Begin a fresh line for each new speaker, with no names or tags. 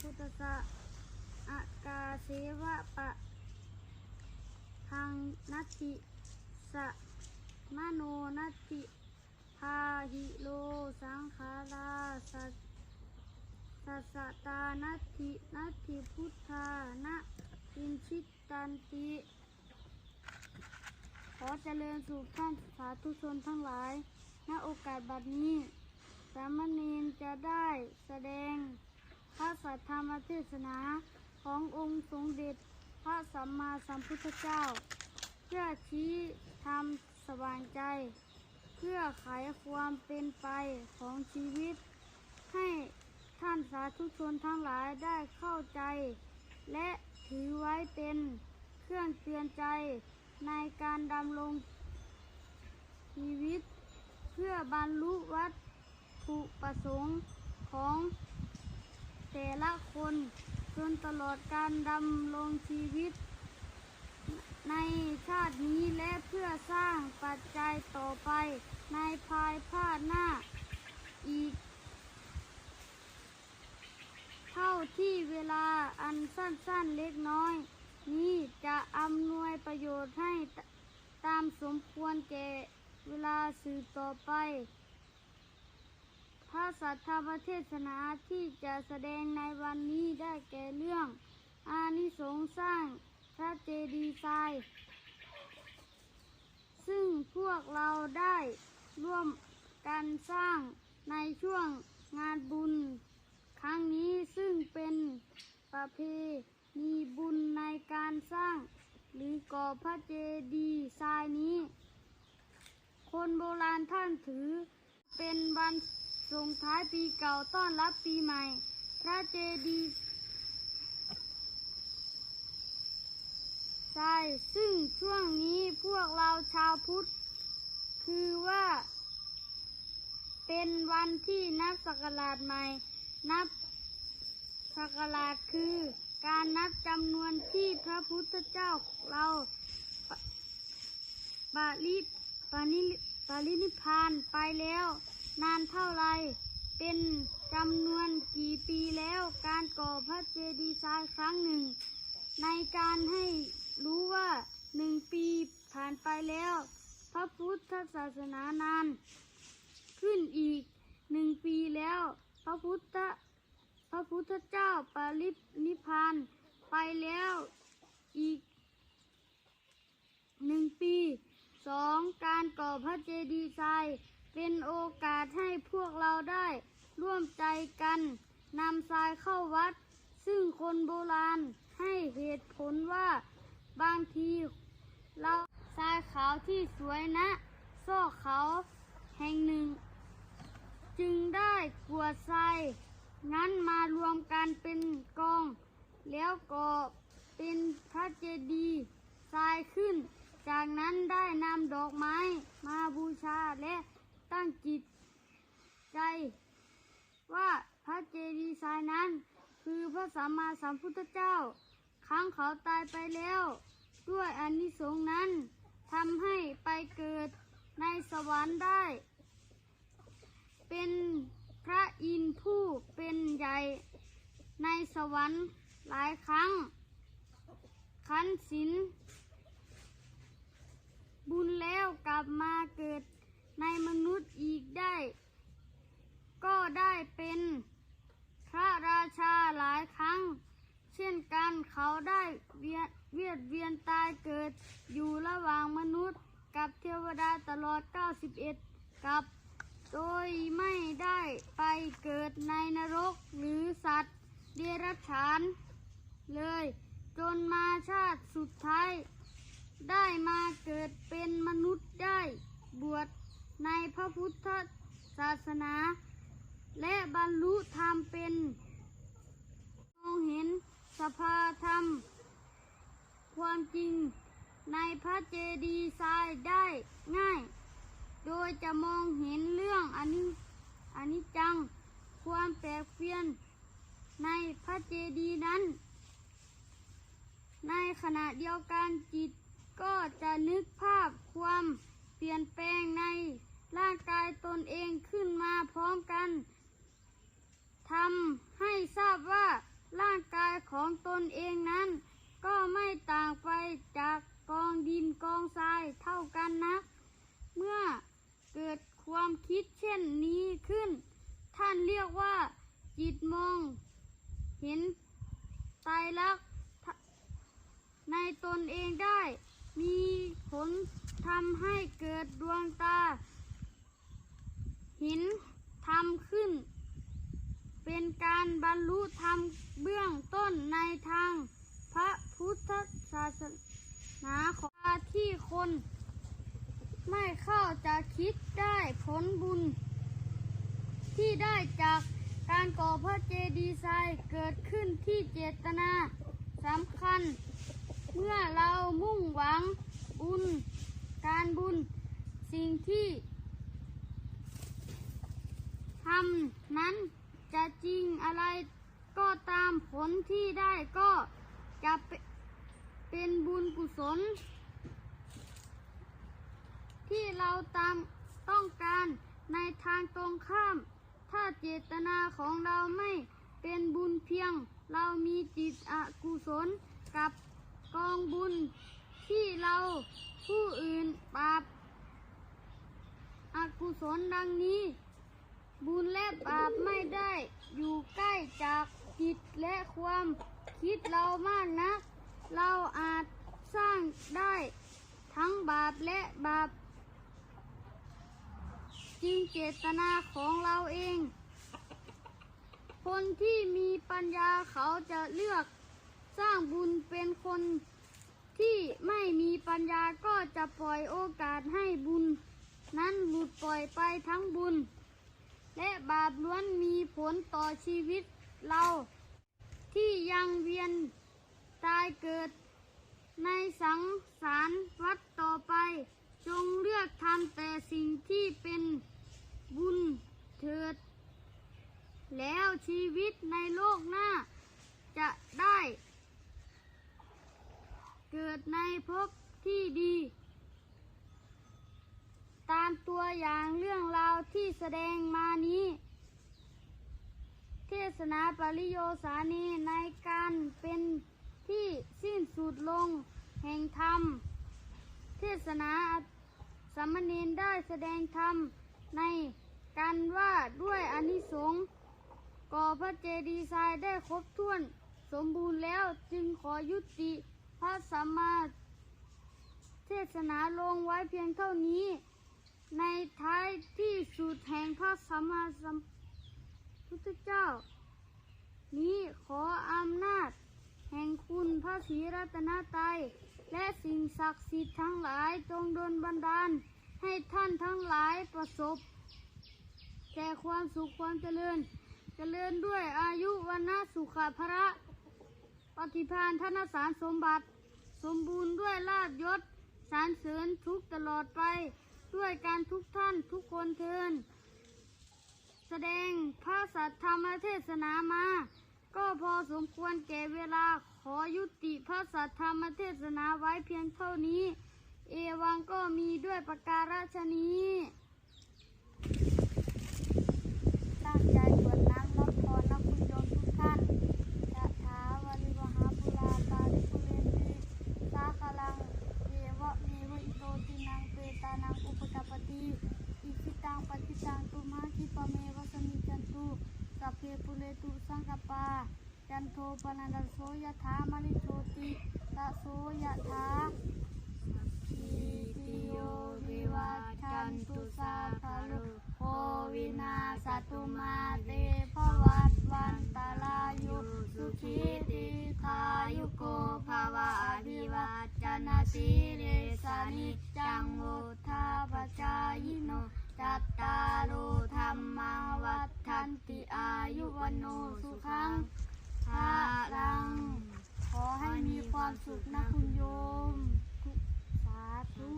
พุทธะอากาเสวะปะทางนัตติสะมโนนัตติพาหิโลสังขาราสัสสัสตานัตถินัตถิพุทธานะอินชิตตันติ ขอเจริญสุขท่านสาธุชนทั้งหลาย ณ โอกาสบัดนี้ สามเณรจะได้แสดง พระสัทธรรมเทศนาขององค์สมเด็จ พระสัมมาสัมพุทธเจ้า เพื่อชี้ทำสว่างใจ เพื่อไขความเป็นไปของชีวิต ให้ท่านสาธุชนทั้งหลายได้เข้าใจ และถือไว้เป็นเครื่องเตือนใจในการดำรงชีวิต เพื่อบรรลุวัตถุประสงค์ของ แต่ละคนจนตลอดการดำรงชีวิต ในชาตินี้และเพื่อสร้างปัจจัยต่อไปในภายภาคหน้าอีก เท่าที่เวลาอันสั้นๆเล็กน้อย นี้จะอำนวยประโยชน์ให้ตามสมควรแก่เวลาสืบต่อไป พระสัทธรรมเทศนาที่จะแสดงในวันนี้ได้แก่เรื่อง อานิสงส์สร้างพระเจดีย์ทราย ซึ่งพวกเราได้ร่วมกันสร้างในช่วงงานบุญ ครั้งนี้ซึ่งเป็นประเพณีบุญในการสร้าง หรือก่อพระเจดีย์ทรายนี้ คนโบราณท่านถือเป็นวัน ส่งท้ายปีเก่าต้อนรับปีใหม่ พระเจดีย์ทรายซึ่งช่วงนี้พวกเราชาวพุทธ คือว่า เป็นวันที่นับศักราชใหม่ นับศักราชคือการนับจำนวนที่พระพุทธเจ้าเราปริปานิปารินิพพานไปแล้ว นานเท่าไร เป็นจำนวนกี่ปีแล้วการก่อพระเจดีย์ทรายครั้งหนึ่ง ในการให้รู้ว่าหนึ่งปีผ่านไปแล้ว พระพุทธศาสนานาน ขึ้นอีกหนึ่งปีแล้ว พระพุทธพระพุทธเจ้าปรินิพพานไปแล้วอีกหนึ่งปีสองการก่อพระเจดีย์ทราย เป็นโอกาสให้พวกเราได้ร่วมใจกันนำทรายเข้าวัด ซึ่งคนโบราณให้เหตุผลว่าบางทีเราทรายขาวที่สวยนะซอกเขาแห่งหนึ่ง จึงได้กวดทรายนั้นมารวมกันเป็นกอง แล้วก็เป็นพระเจดีย์ทรายขึ้น จากนั้นได้นำดอกไม้มา้งจิตใจ ว่าพระเจดีย์ทรายนั้น คือพระสัมมาสัมพุทธเจ้า ครั้งเขาตายไปแล้ว ด้วยอานิสงส์นั้นทำให้ไปเกิดในสวรรค์ได้ เป็นพระอินทร์ผู้เป็นใหญ่ในสวรรค์หลายครั้ง ขันศีลบุญแล้วกลับมาเกิด ในมนุษย์อีกได้ ก็ได้เป็นพระราชาหลายครั้ง เช่นกันเขาได้เวียนเวียดเวียนตายเกิดอยู่ระหว่างมนุษย์กับเทวดาตลอด 91 กับ โดยไม่ได้ไปเกิดในนรกหรือสัตว์เดรัจฉาน เลย จนมาชาติสุดท้าย ได้มาเกิดเป็นมนุษย์ได้บวช ในพระพุทธศาสนา และบรรลุธรรมเป็นมองเห็นสภาธรรม ความจริงในพระเจดีย์ทรายได้ง่าย โดยจะมองเห็นเรื่องอนิอนิจจัง ความแปรเปลี่ยนในพระเจดีย์นั้น ในขณะเดียวกันจิตก็จะนึกภาพความเปลี่ยนแปลงใน ร่างกายตนเองขึ้นมาพร้อมกันทำให้ทราบว่าร่างกายของตนเองนั้น ก็ไม่ต่างไปจากกองดินกองทรายเท่ากันนักเมื่อเกิดความคิดเช่นนี้ขึ้น ท่านเรียกว่า จิตมอง เห็นไตรลักษณ์ในตนเองได้ มีผลทำให้เกิดดวงตา ห็นธรรมขึ้น เป็นการบรรลุธรรมเบื้องต้นในทางพระพุทธศาสนาของที่คน ไม่เข้าจะคิดได้ผลบุญ ที่ได้จากการก่อพระเจดีย์ทรายเกิดขึ้นที่เจตนาสำคัญ เมื่อเรามุ่งหวังบุญการบุญ สิ่งที่ทำนั้นจะจริงอะไรก็ตามผลที่ได้ก็จะเป็นบุญกุศล ที่เราตามต้องการในทางตรงข้าม ถ้าเจตนาของเราไม่เป็นบุญเพียง เรามีจิตอกุศลกับกองบุญที่เราผู้อื่นบาปอกุศลดังนี้ บุญและบาปไม่ได้อยู่ใกล้จากจิตและความคิดเรามากนัก เราอาจสร้างได้ทั้งบาปและบาปจริงเจตนาของเราเอง คนที่มีปัญญาเขาจะเลือกสร้างบุญเป็นคนที่ไม่มีปัญญาก็จะปล่อยโอกาสให้บุญ นั้นหลุดปล่อยไปทั้งบุญ และบาปล้วนมีผลต่อชีวิตเรา ที่ยังเวียนตายเกิด ในสังสารวัฏต่อไป จงเลือกทำแต่สิ่งที่เป็นบุญเถิด แล้วชีวิตในโลกหน้า จะได้ เกิดในภพที่ดี ตามตัวอย่างเรื่องราวที่แสดงมานี้ เทศนาปริโยสานีในการเป็นที่สิ้นสุดลงแห่งธรรม เทศนาสามเณรได้แสดงธรรมในการว่าด้วยอานิสงส์ก่อพระเจดีย์ทรายได้ครบถ้วนสมบูรณ์แล้วจึงขอยุติพระสัมมาเทศนาลงไว้เพียงเท่านี้ ในท้ายที่สุดแห่งพระสัมมาสัมพุทธเจ้า นี้ขออำนาจ แห่งคุณพระศรีรัตนตรัยและสิ่งศักดิ์สิทธิ์ทั้งหลายจงดลบันดาล ให้ท่านทั้งหลายประสบ แต่ความสุขความเจริญ เจริญด้วยอายุวันนะสุขภระ ปฏิภาณธนสารสมบัติ สมบูรณ์ด้วยลาบยศสารเสริญทุกตลอดไป ด้วยการทุกท่านทุกคนเทินแสดงพระสัทธรรมเทศนามา ก็พอสมควรแก่เวลาขอยุติพระสัทธรรมเทศนาไว้เพียงเท่านี้ เอวังก็มีด้วยประการฉนี้ตั้งใจกวดน้ำรับพรนักคุณโยมทุกท่านยะถาวริวหาปุราปาริปุเรนติสาคลังเอวะเมวะอิโตตินังเปตานังอุปกปปติอิคิตังปฏิตังตุมาคิปะเมวะสมิจันตุสัพเพปุเรตุสังกปา จัน โทปนันโสยถามณิโชติตะโสยถาอิติโยวิวัชันตุสาภารุโควินาสตุมาเตภวัตวันตาลายุสุขีติคายุโกภาวะอภิวัจจนาสิเรสานิจังวุธาปจายโนจัตตารุธรรมวัฏทันติอายุวันโนสุขัง ลัง ขอให้มีความสุขนะคุณโยม สาธุ